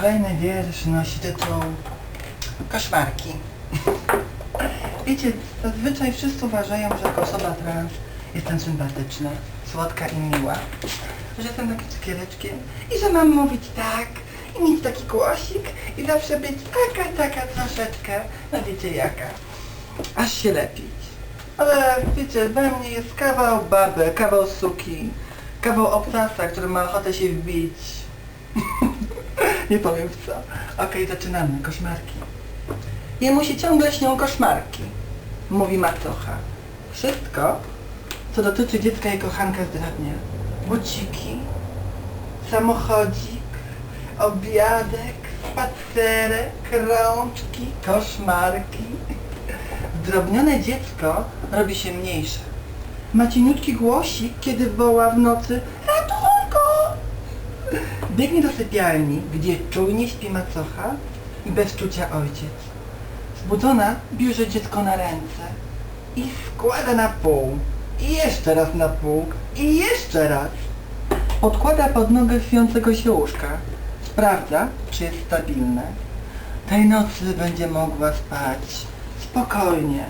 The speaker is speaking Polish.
Kolejny wiersz nosi tytuł Koszmarki. Wiecie, zazwyczaj wszyscy uważają, że jako osoba trans jestem sympatyczna, słodka i miła. Że jestem takim cukiereczkiem i że mam mówić tak i mieć taki głosik i zawsze być taka, taka troszeczkę, no wiecie jaka. Aż się lepić. Ale wiecie, we mnie jest kawał baby, kawał suki, kawał obcasa, który ma ochotę się wbić. Nie powiem co. Okej, zaczynamy. Koszmarki. Jemu się ciągle śnią koszmarki, mówi macocha. Wszystko, co dotyczy dziecka i kochanka zdradnia. Buciki, samochodzik, obiadek, spacerek, rączki, koszmarki. Zdrobnione dziecko robi się mniejsze. Ma cieniutki głosik, kiedy woła w nocy! Biegnie do sypialni, gdzie czujnie śpi macocha i bez czucia ojciec. Zbudzona bierze dziecko na ręce i składa na pół. I jeszcze raz na pół. I jeszcze raz. Podkłada pod nogę śpiącego się łóżka. Sprawdza, czy jest stabilne. Tej nocy będzie mogła spać spokojnie,